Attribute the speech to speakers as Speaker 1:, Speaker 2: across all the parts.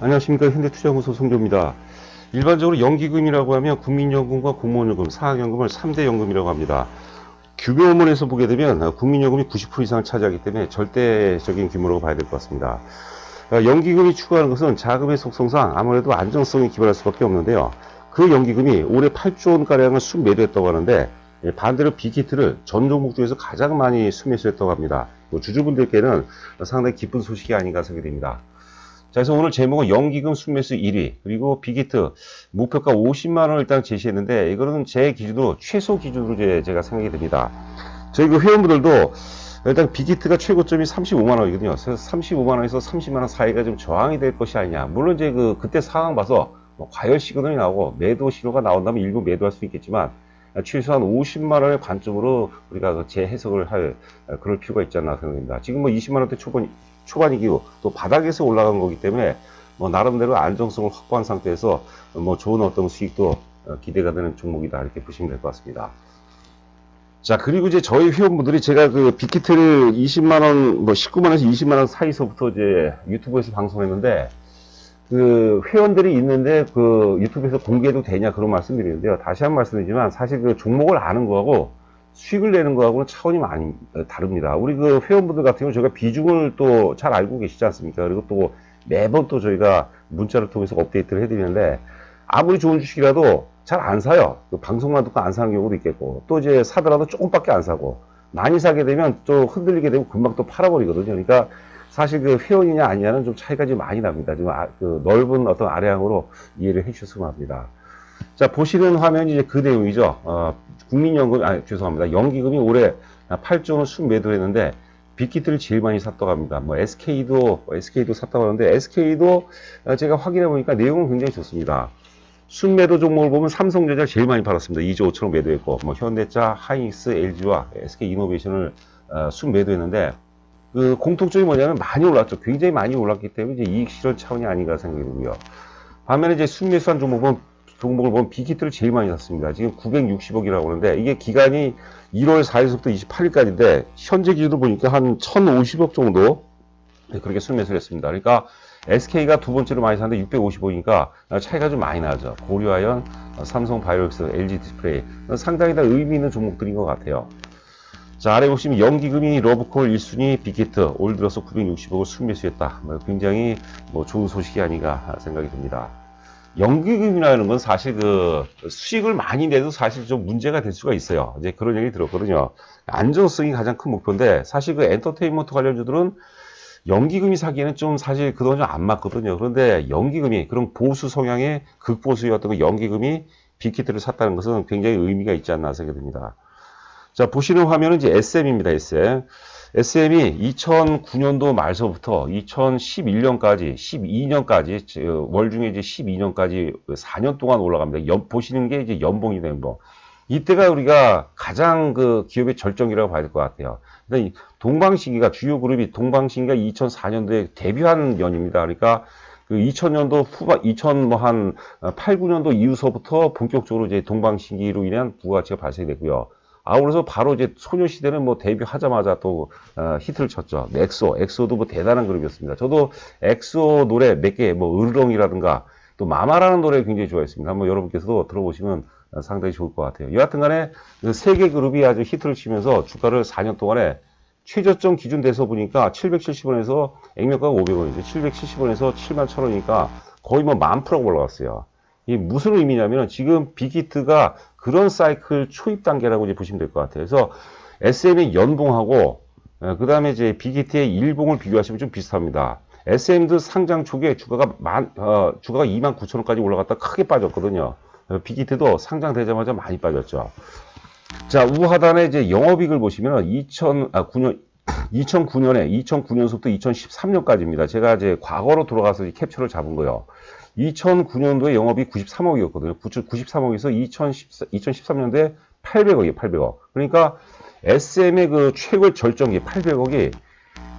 Speaker 1: 안녕하십니까 현대투자연구소 송조입니다. 일반적으로 연기금이라고 하면 국민연금과 공무원연금, 사학연금을 3대 연금이라고 합니다. 규모원에서 보게 되면 아, 국민연금이 90% 이상을 차지하기 때문에 절대적인 규모라고 봐야 될 것 같습니다. 아, 연기금이 추구하는 것은 자금의 속성상 아무래도 안정성이 기반할 수밖에 없는데요. 그 연기금이 올해 8조 원가량을 순매도했다고 하는데 예, 반대로 빅히트를 전 종목 중에서 가장 많이 순매수했다고 합니다. 뭐 주주분들께는 상당히 기쁜 소식이 아닌가 생각이 됩니다. 자, 그래서 오늘 제목은 연기금 순매수 1위, 그리고 빅히트 목표가 50만원을 일단 제시했는데, 이거는 제 기준으로, 최소 기준으로 제, 제가 생각이 됩니다. 저희 그 회원분들도 일단 빅히트가 최고점이 35만원이거든요. 그래서 35만원에서 30만원 사이가 좀 저항이 될 것이 아니냐. 물론 이제 그, 그때 상황 봐서 뭐 과열 시그널이 나오고 매도 신호가 나온다면 일부 매도할 수 있겠지만, 최소한 50만 원의 관점으로 우리가 그 재해석을 할 그럴 필요가 있지 않나 생각합니다. 지금 뭐 20만 원대 초반, 초반이기고 또 바닥에서 올라간 거기 때문에 뭐 나름대로 안정성을 확보한 상태에서 뭐 좋은 어떤 수익도 어, 기대가 되는 종목이다 이렇게 보시면 될 것 같습니다. 자 그리고 이제 저희 회원분들이 제가 그 빅히트를 20만원 뭐 19만원에서 20만원 사이서부터 이제 유튜브에서 방송했는데 그 회원들이 있는데 그 유튜브에서 공개도 되냐 그런 말씀드리는데요. 다시 한번 말씀드리지만 사실 그 종목을 아는 거하고 수익을 내는 거하고는 차원이 많이 다릅니다. 우리 그 회원분들 같은 경우 저희가 비중을 또 잘 알고 계시지 않습니까? 그리고 또 매번 또 저희가 문자를 통해서 업데이트를 해드리는데 아무리 좋은 주식이라도 잘 안 사요. 그 방송만 듣고 안 사는 경우도 있겠고 또 이제 사더라도 조금밖에 안 사고 많이 사게 되면 또 흔들리게 되고 금방 또 팔아버리거든요. 그러니까 사실 그 회원이냐 아니냐는 좀 차이가 좀 많이 납니다. 좀 아, 그 넓은 어떤 아량으로 이해를 해주셨으면 합니다. 자, 보시는 화면이 이제 그 내용이죠. 어, 국민연금, 아, 죄송합니다. 연기금이 올해 8조 원을 순매도 했는데, 빅히트를 제일 많이 샀다고 합니다. 뭐, SK도, SK도 샀다고 하는데, SK도 제가 확인해 보니까 내용은 굉장히 좋습니다. 순매도 종목을 보면 삼성전자 제일 많이 팔았습니다. 2조 5천원 매도했고, 뭐, 현대차, 하이닉스, LG와 SK 이노베이션을 어, 순매도했는데, 그 공통점이 뭐냐면 많이 올랐죠. 굉장히 많이 올랐기 때문에 이제 이익 실현 차원이 아닌가 생각이 들고요. 반면에 이제 순매수한 종목은 종목을 보면 빅히트를 제일 많이 샀습니다. 지금 960억이라고 하는데 이게 기간이 1월 4일부터 28일까지인데 현재 기준으로 보니까 한 1050억 정도 네, 그렇게 순매수를 했습니다. 그러니까 SK가 두 번째로 많이 샀는데 650억이니까 차이가 좀 많이 나죠. 고려아연, 삼성 바이오엑스, LG 디스플레이 상당히 다 의미 있는 종목들인 것 같아요. 자, 아래 보시면 연기금이 러브콜 1순위 빅히트 올 들어서 960억을 순매수했다. 뭐 굉장히 뭐 좋은 소식이 아닌가 생각이 듭니다. 연기금이라는 건 사실 그 수익을 많이 내도 사실 좀 문제가 될 수가 있어요. 이제 그런 얘기 들었거든요. 안정성이 가장 큰 목표인데 사실 그 엔터테인먼트 관련주들은 연기금이 사기에는 좀 사실 그동안 좀 안 맞거든요. 그런데 연기금이 그런 보수 성향의 극보수의 어떤 그 연기금이 빅히트를 샀다는 것은 굉장히 의미가 있지 않나 생각이 듭니다. 자, 보시는 화면은 이제 SM입니다, SM. SM이 2009년도 말서부터 2011년까지, 12년까지, 월 중에 이제 12년까지 4년 동안 올라갑니다. 연, 보시는 게 이제 연봉이 연봉. 이때가 우리가 가장 그 기업의 절정이라고 봐야 될 것 같아요. 동방신기가, 주요 그룹이 동방신기가 2004년도에 데뷔한 년입니다. 그러니까 그 2000년도 후반, 2000뭐한 8, 9년도 이후서부터 본격적으로 이제 동방신기로 인한 부가가치가 발생됐고요. 아울러서 바로 이제 소녀시대는 뭐 데뷔하자마자 또 어, 히트를 쳤죠. 엑소, 엑소도 뭐 대단한 그룹이었습니다. 저도 엑소 노래 몇 개, 뭐 으르렁이라든가 또 마마라는 노래 굉장히 좋아했습니다. 한번 여러분께서도 들어보시면 상당히 좋을 것 같아요. 여하튼간에 그 세계 그룹이 아주 히트를 치면서 주가를 4년 동안에 최저점 기준 돼서 보니까 770원에서 액면가가 500원이죠. 770원에서 7만 1000원이니까 거의 뭐 만 프로가 올라갔어요. 이 무슨 의미냐면 지금 빅히트가 그런 사이클 초입 단계라고 이제 보시면 될 것 같아요. 그래서 SM의 연봉하고 그 다음에 이제 빅히트의 일봉을 비교하시면 좀 비슷합니다. SM도 상장 초기에 주가가 만, 어, 주가가 2만 9천 원까지 올라갔다 크게 빠졌거든요. 빅히트도 상장되자마자 많이 빠졌죠. 자, 우하단에 이제 영업이익을 보시면 2009년, 아, 2009년에 2009년부터 2013년까지입니다. 제가 이제 과거로 돌아가서 캡처를 잡은 거예요. 2009년도에 영업이 93억이었거든요. 93억에서 2014, 2013 년도에 800억이에요, 800억. 그러니까 SM의 그 최고 절정기 800억이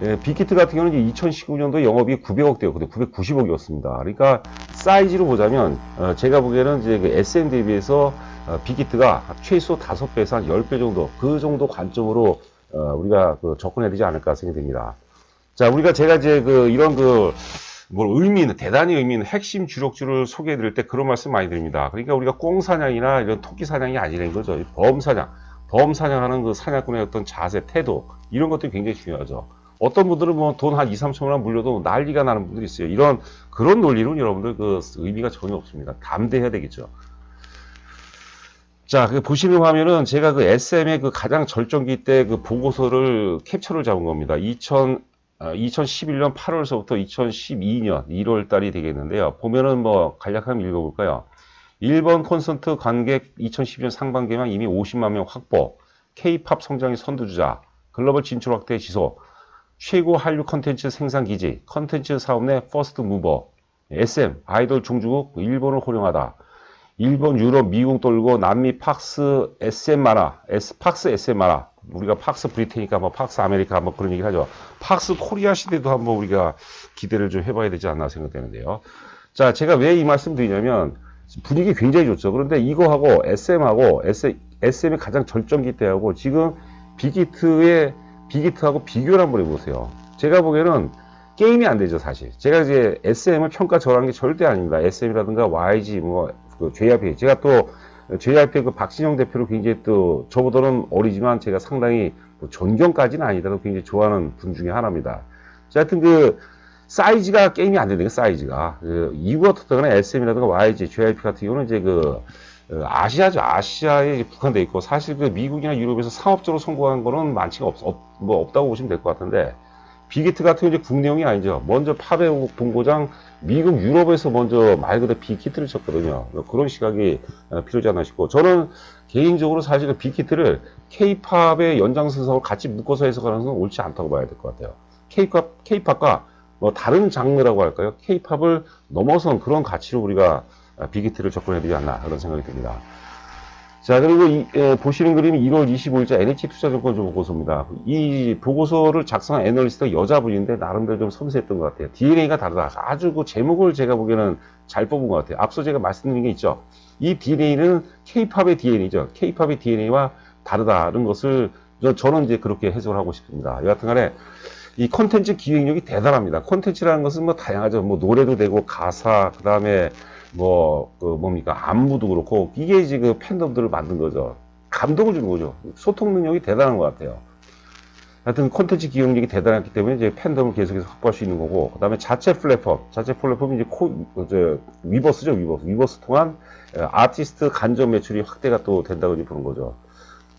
Speaker 1: 예, 빅히트 같은 경우는 2019년도 영업이 900억대였거든요. 990억이었습니다. 그러니까 사이즈로 보자면 어, 제가 보기에는 이제 그 SM 대비해서 어, 빅히트가 최소 5배에서 한 10배 정도 그 정도 관점으로 어, 우리가 그 접근해야 되지 않을까 생각됩니다. 자, 우리가 제가 이제 그 이런 그 뭘 의미 있는 대단히 의미 있는 핵심 주력주를 소개해 드릴 때 그런 말씀 많이 드립니다. 그러니까 우리가 꽁 사냥이나 이런 토끼 사냥이 아니라는 거죠. 범 사냥, 범 사냥하는 그 사냥꾼의 어떤 자세, 태도 이런 것들이 굉장히 중요하죠. 어떤 분들은 뭐 돈 한 2, 3천만 원 물려도 난리가 나는 분들이 있어요. 이런 그런 논리는 여러분들 그 의미가 전혀 없습니다. 담대해야 되겠죠. 자, 그 보시는 화면은 제가 그 SM의 그 가장 절정기 때 그 보고서를 캡처를 잡은 겁니다. 2000, 아, 2011년 8월서부터 2012년 1월 달이 되겠는데요. 보면은 뭐 간략하게 읽어볼까요? 일본 콘서트 관객 2012년 상반기만 이미 50만 명 확보, K-팝 성장의 선두주자, 글로벌 진출 확대 지속, 최고 한류 컨텐츠 생산 기지, 컨텐츠 사업 내 퍼스트 무버, SM, 아이돌 중주국, 일본을 호령하다. 일본, 유럽, 미국 돌고 남미 팍스 SM 마라, S, 팍스 SM 마라. 우리가 팍스 브리테니까 뭐 팍스 아메리카 뭐 그런 얘기를 하죠. 팍스 코리아 시대도 한번 우리가 기대를 좀 해봐야 되지 않나 생각되는데요. 자, 제가 왜 이 말씀 드리냐면 분위기 굉장히 좋죠. 그런데 이거하고 SM하고 SM이 가장 절정기 때하고 지금 빅히트의 빅히트하고 비교를 한번 해보세요. 제가 보기에는 게임이 안 되죠, 사실. 제가 이제 SM을 평가 절하는 게 절대 아닙니다. SM이라든가 YG, 뭐, 그 JYP. 제가 또 JYP 그 박진영 대표를 굉장히 또 저보다는 어리지만 제가 상당히 뭐 존경까지는 아니더라도 굉장히 좋아하는 분 중에 하나입니다. 자, 하여튼 그 사이즈가 게임이 안 되는 게 사이즈가. 그 이유가 어떻거나 SM이라든가 YG, JYP 같은 경우는 이제 그 어, 아시아죠. 아시아에 국한돼 있고 사실 그 미국이나 유럽에서 상업적으로 성공한 거는 많지가 없, 없, 뭐 없다고 보시면 될 것 같은데 빅히트 같은 경우 국내용이 아니죠. 먼저 팝의 본고장 미국 유럽에서 먼저 말 그대로 빅히트를 쳤거든요. 그런 시각이 어, 필요하지 않나 싶고 저는 개인적으로 사실 그 빅히트를 K-팝의 연장선상으로 같이 묶어서 해석하는 것은 옳지 않다고 봐야 될 것 같아요. K-팝, K-팝과 뭐 다른 장르라고 할까요? K-팝을 넘어선 그런 가치로 우리가 빅히트를 접근해야 되지 않나 그런 생각이 듭니다. 자 그리고 이, 에, 보시는 그림이 1월 25일자 NH투자증권 보고서입니다. 이 보고서를 작성한 애널리스트가 여자분인데 나름대로 좀 섬세했던 것 같아요. DNA가 다르다. 아주 그 제목을 제가 보기에는 잘 뽑은 것 같아요. 앞서 제가 말씀드린 게 있죠. 이 DNA는 K-팝의 DNA죠. K-팝의 DNA와 다르다는 것을 저는 이제 그렇게 해석을 하고 싶습니다. 여하튼간에 이 콘텐츠 기획력이 대단합니다. 콘텐츠라는 것은 뭐 다양하죠. 뭐 노래도 되고 가사, 그 다음에 뭐, 그 뭡니까. 안무도 그렇고, 이게 이제 그 팬덤들을 만든 거죠. 감동을 주는 거죠. 소통 능력이 대단한 것 같아요. 하여튼 콘텐츠 기획력이 대단했기 때문에 이제 팬덤을 계속해서 확보할 수 있는 거고, 그 다음에 자체 플랫폼, 자체 플랫폼이 이제 코, 저, 위버스죠, 위버스. 위버스 통한 아티스트 간접 매출이 확대가 또 된다고 이제 보는 거죠.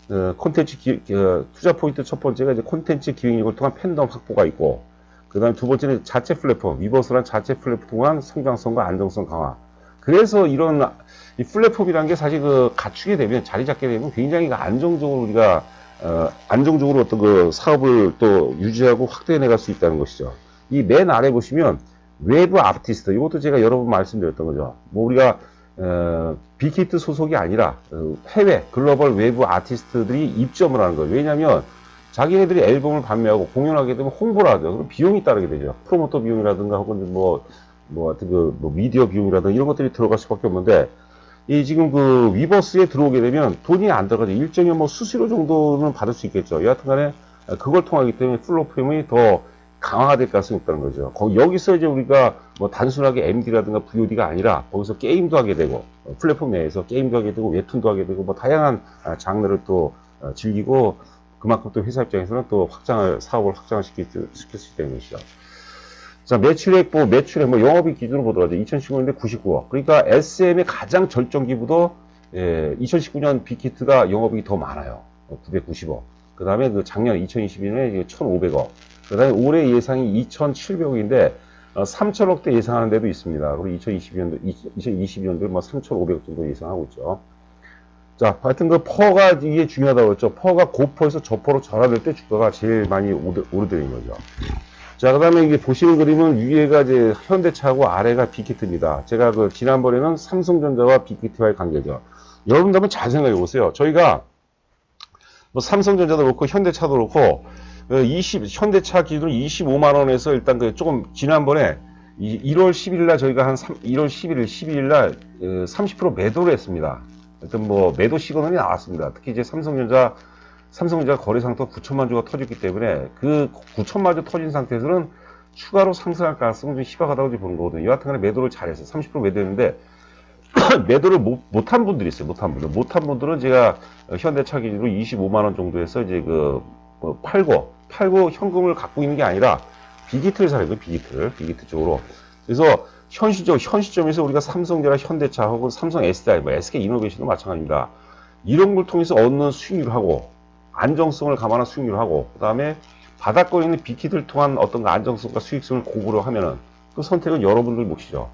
Speaker 1: 어, 콘텐츠 기, 어, 투자 포인트 첫 번째가 이제 콘텐츠 기획력을 통한 팬덤 확보가 있고, 그 다음에 두 번째는 자체 플랫폼, 위버스란 자체 플랫폼 통한 성장성과 안정성 강화. 그래서 이런 이 플랫폼이라는 게 사실 그 갖추게 되면 자리 잡게 되면 굉장히 그 안정적으로 우리가 어, 안정적으로 어떤 그 사업을 또 유지하고 확대해 나갈 수 있다는 것이죠. 이 맨 아래 보시면 외부 아티스트 이것도 제가 여러 번 말씀드렸던 거죠. 뭐 우리가 어, 빅히트 소속이 아니라 어, 해외 글로벌 외부 아티스트들이 입점을 하는 거예요. 왜냐하면 자기네들이 앨범을 판매하고 공연하게 되면 홍보를 하죠. 그럼 비용이 따르게 되죠. 프로모터 비용이라든가 혹은 뭐, 뭐, 하여튼 그, 뭐, 미디어 비용이라든가 이런 것들이 들어갈 수밖에 없는데, 이 지금 그 위버스에 들어오게 되면 돈이 안 들어가죠. 일정의 뭐 수수료 정도는 받을 수 있겠죠. 여하튼 간에 그걸 통하기 때문에 플랫폼이 더 강화가 될 가능성이 있다는 거죠. 거기 여기서 이제 우리가 뭐 단순하게 MD라든가 VOD가 아니라 거기서 게임도 하게 되고 플랫폼 내에서 게임도 하게 되고 웹툰도 하게 되고 뭐 다양한 장르를 또 즐기고 그만큼 또 회사 입장에서는 또 확장을 사업을 확장을 시킬, 시킬 수 있다는 것이죠. 자 매출액 뭐 매출액 뭐 영업이익 기준으로 보더라도 2019년에 99억. 그러니까 SM의 가장 절정기보다 예, 2019년 빅히트가 영업이익이 더 많아요. 990억. 그 다음에 그 작년 2022년에 1,500억. 그 다음에 올해 예상이 2,700억인데 어, 3천억대 예상하는 데도 있습니다. 그리고 2022년도 2022년도에 뭐 3,500억 정도 예상하고 있죠. 자, 하여튼 그 퍼가 이게 중요하다고 했죠. 퍼가 고퍼에서 저퍼로 전환될 때 주가가 제일 많이 오르드는 거죠. 자, 그 다음에 이게 보시는 그림은 위에가 이제 현대차고 아래가 빅히트입니다. 제가 그 지난번에는 삼성전자와 빅히트와의 관계죠. 여러분들 한번 잘 생각해 보세요. 저희가 뭐 삼성전자도 그렇고 현대차도 그렇고 20 현대차 기준으로 25만 원에서 일단 그 조금 지난번에 1월 10일 날 저희가 한 3, 1월 11일 12일 날 30% 매도를 했습니다. 하여튼 뭐 매도 시그널이 나왔습니다. 특히 이제 삼성전자 삼성전자 거래상도 9천만 주가 터졌기 때문에 그 9천만 주 터진 상태에서는 추가로 상승할 가능성은 좀 희박하다고 보는 거거든요. 여하튼간에 매도를 잘했어요. 30% 매도했는데 매도를 못, 못한 분들이 있어요. 못한 분들. 못한 분들은 제가 현대차 기준으로 25만 원 정도에서 이제 그뭐 팔고 팔고 현금을 갖고 있는 게 아니라 비기트를 사는 거예요. 비기트를 비기트 쪽으로. 그래서 현 시점 현 시점에서 우리가 삼성전자, 현대차 혹은 삼성 SDI, 뭐 SK 이노베이션도 마찬가지입니다. 이런 걸 통해서 얻는 수익률을 하고 안정성을 감안한 수익률을 하고 그 다음에 바닥권에 있는 비키트를 통한 어떤 그 안정성과 수익성을 고구려 하면은 그 선택은 여러분들 몫이죠.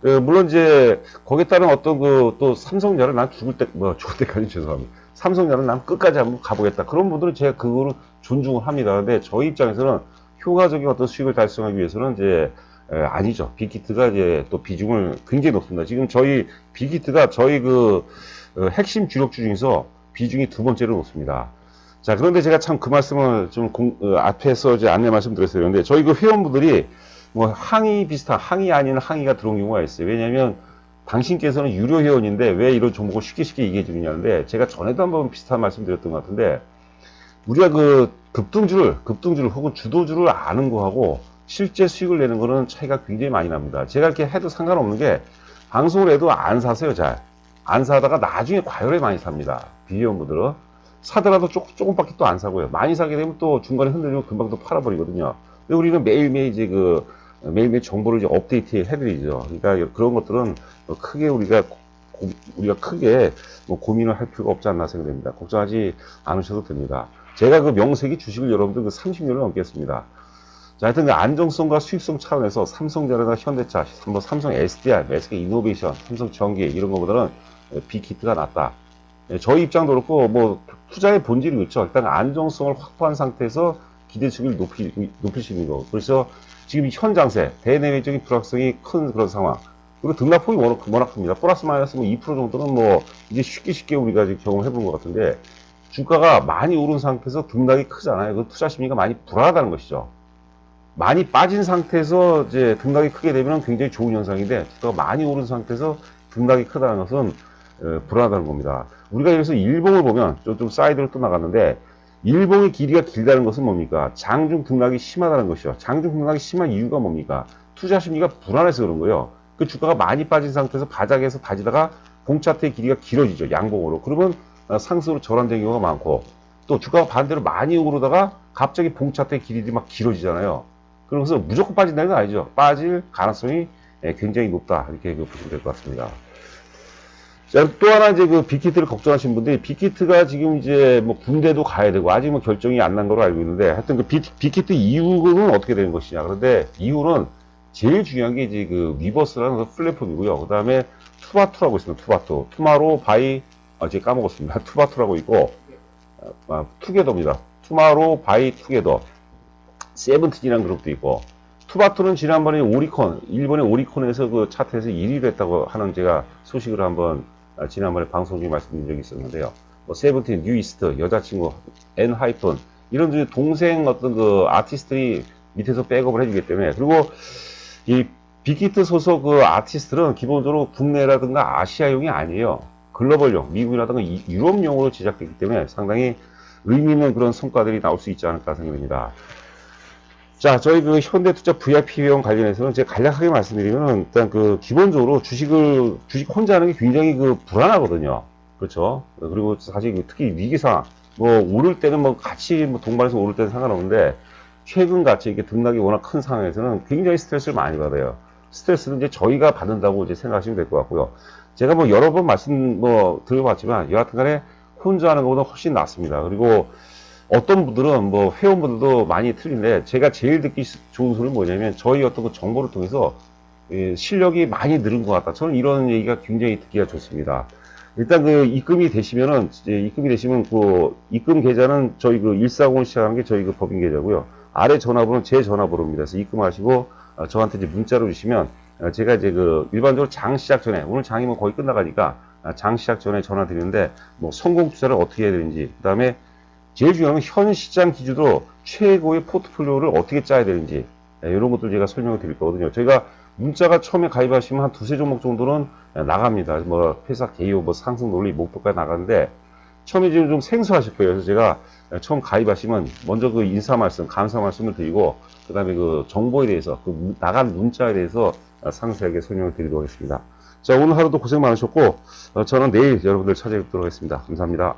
Speaker 1: 그 물론 이제 거기에 따른 어떤 그 또 삼성전자를 난 죽을 때 뭐 죽을 때까지 죄송합니다. 삼성전자는 난 끝까지 한번 가보겠다. 그런 분들은 제가 그거를 존중을 합니다. 근데 저희 입장에서는 효과적인 어떤 수익을 달성하기 위해서는 이제 에, 아니죠. 빅히트가 이제 또 비중을 굉장히 높습니다. 지금 저희 빅히트가 저희 그 어, 핵심 주력주 중에서 비중이 두 번째로 높습니다. 자, 그런데 제가 참 그 말씀을 좀 공- 어, 앞에서 이제 안내 말씀드렸어요. 근데 저희 그 회원분들이 뭐 항의 비슷한 항의 아닌 항의가 들어온 경우가 있어요. 왜냐하면 당신께서는 유료 회원인데 왜 이런 종목을 쉽게 쉽게 얘기해 주느냐는데 제가 전에도 한번 비슷한 말씀 드렸던 것 같은데 우리가 그 급등주를 급등주를 혹은 주도주를 아는 거하고 실제 수익을 내는 거는 차이가 굉장히 많이 납니다. 제가 이렇게 해도 상관없는 게 방송을 해도 안 사세요 잘. 안 사다가 나중에 과열에 많이 삽니다. 비회원분들은 사더라도 조금, 조금밖에 또 안 사고요. 많이 사게 되면 또 중간에 흔들리면 금방 또 팔아버리거든요. 근데 우리는 매일매일 이제 그 매일매일 정보를 이제 업데이트 해드리죠. 그러니까 그런 것들은 뭐 크게 우리가 고- 우리가 크게 뭐 고민을 할 필요가 없지 않나 생각됩니다. 걱정하지 않으셔도 됩니다. 제가 그 명색이 주식을 여러분들 그 30년을 넘겠습니다. 자, 하여튼 그 안정성과 수익성 차원에서 삼성전자나 현대차, 뭐 삼성 SDI, SK 이노베이션, 삼성 전기 이런 것보다는 빅히트가 낫다. 예, 저희 입장도 그렇고 뭐 투자의 본질이 그렇죠. 일단 안정성을 확보한 상태에서 기대치를 높이, 있는 거. 그래서 지금 현 장세, 대내외적인 불확성이 큰 그런 상황. 그리고 등락폭이 워낙, 워낙 큽니다. 플러스 마이너스 뭐 2% 정도는 뭐 이제 쉽게 쉽게 우리가 지금 경험해 본 것 같은데 주가가 많이 오른 상태에서 등락이 크잖아요. 그 투자 심리가 많이 불안하다는 것이죠. 많이 빠진 상태에서 이제 등락이 크게 되면 굉장히 좋은 현상인데 주가가 많이 오른 상태에서 등락이 크다는 것은 어, 불안하다는 겁니다. 우리가 여기서 일봉을 보면 좀, 좀 사이드로 또 나갔는데 일봉의 길이가 길다는 것은 뭡니까? 장중 등락이 심하다는 것이죠. 장중 등락이 심한 이유가 뭡니까? 투자 심리가 불안해서 그런 거예요. 그 주가가 많이 빠진 상태에서 바닥에서 다지다가 봉차트의 길이가 길어지죠. 양봉으로. 그러면 어, 상승으로 전환된 경우가 많고 또 주가가 반대로 많이 오르다가 갑자기 봉차트의 길이들이 막 길어지잖아요. 그러면서 무조건 빠진다는 건 아니죠. 빠질 가능성이 예, 굉장히 높다. 이렇게 그 보시면 될 것 같습니다. 자, 또 하나 이제 그 빅히트를 걱정하신 분들이 빅히트가 지금 이제 뭐 군대도 가야 되고 아직 뭐 결정이 안 난 걸로 알고 있는데 하여튼 그 빅, 빅히트 이후는 어떻게 되는 것이냐. 그런데 이후는 제일 중요한 게 이제 그 위버스라는 그 플랫폼이고요. 그 다음에 투바투라고 있습니다. 투바투. 투마로 바이, 아, 제가 까먹었습니다. 투바투라고 있고, 아, 투게더입니다. 투마로 바이 투게더. 세븐틴이라는 그룹도 있고, 투바투는 지난번에 오리콘, 일본의 오리콘에서 그 차트에서 1위를 했다고 하는 제가 소식을 한번 아, 지난번에 방송 중에 말씀드린 적이 있었는데요. 뭐 세븐틴, 뉴이스트, 여자친구, 엔 하이픈 이런 중에 동생 어떤 그 아티스트들이 밑에서 백업을 해주기 때문에 그리고 이 빅히트 소속 그 아티스트는 기본적으로 국내라든가 아시아용이 아니에요. 글로벌용, 미국이라든가 이- 유럽용으로 제작되기 때문에 상당히 의미 있는 그런 성과들이 나올 수 있지 않을까 생각됩니다. 자, 저희 그 현대투자 VIP 회원 관련해서는 제가 간략하게 말씀드리면 일단 그 기본적으로 주식을 주식 혼자 하는 게 굉장히 그 불안하거든요. 그렇죠? 그리고 사실 그 특히 위기 상황 뭐 오를 때는 뭐 같이 뭐 동반해서 오를 때는 상관없는데 최근 같이 이렇게 등락이 워낙 큰 상황에서는 굉장히 스트레스를 많이 받아요. 스트레스는 이제 저희가 받는다고 이제 생각하시면 될 것 같고요. 제가 뭐 여러 번 말씀 뭐 드려봤지만 여하튼 간에 혼자 하는 것보다 훨씬 낫습니다. 그리고 어떤 분들은 뭐 회원분들도 많이 틀린데 제가 제일 듣기 좋은 소리는 뭐냐면 저희 어떤 그 정보를 통해서 예, 실력이 많이 늘은 것 같다. 저는 이런 얘기가 굉장히 듣기가 좋습니다. 일단 그 입금이 되시면은 입금이 되시면 그 입금 계좌는 저희 그 140을 시작한 게 저희 그 법인 계좌고요. 아래 전화번호는 제 전화번호입니다. 그래서 입금하시고 어, 저한테 이제 문자로 주시면 어, 제가 이제 그 일반적으로 장 시작 전에 오늘 장이 뭐 거의 끝나가니까 아, 장 시작 전에 전화 드리는데 뭐 성공 투자를 어떻게 해야 되는지 그다음에 제일 중요한 건 현 시장 기준으로 최고의 포트폴리오를 어떻게 짜야 되는지 예, 이런 것들 제가 설명을 드릴 거거든요. 저희가 문자가 처음에 가입하시면 한 두세 종목 정도는 나갑니다. 뭐 회사 개요, 뭐 상승 논리, 목표가 나가는데 처음에 지금 좀 생소하실 거예요. 그래서 제가 처음 가입하시면 먼저 그 인사 말씀, 감사 말씀을 드리고 그 다음에 그 정보에 대해서 그 문- 나간 문자에 대해서 상세하게 설명을 드리도록 하겠습니다. 자, 오늘 하루도 고생 많으셨고 어, 저는 내일 여러분들 찾아뵙도록 하겠습니다. 감사합니다.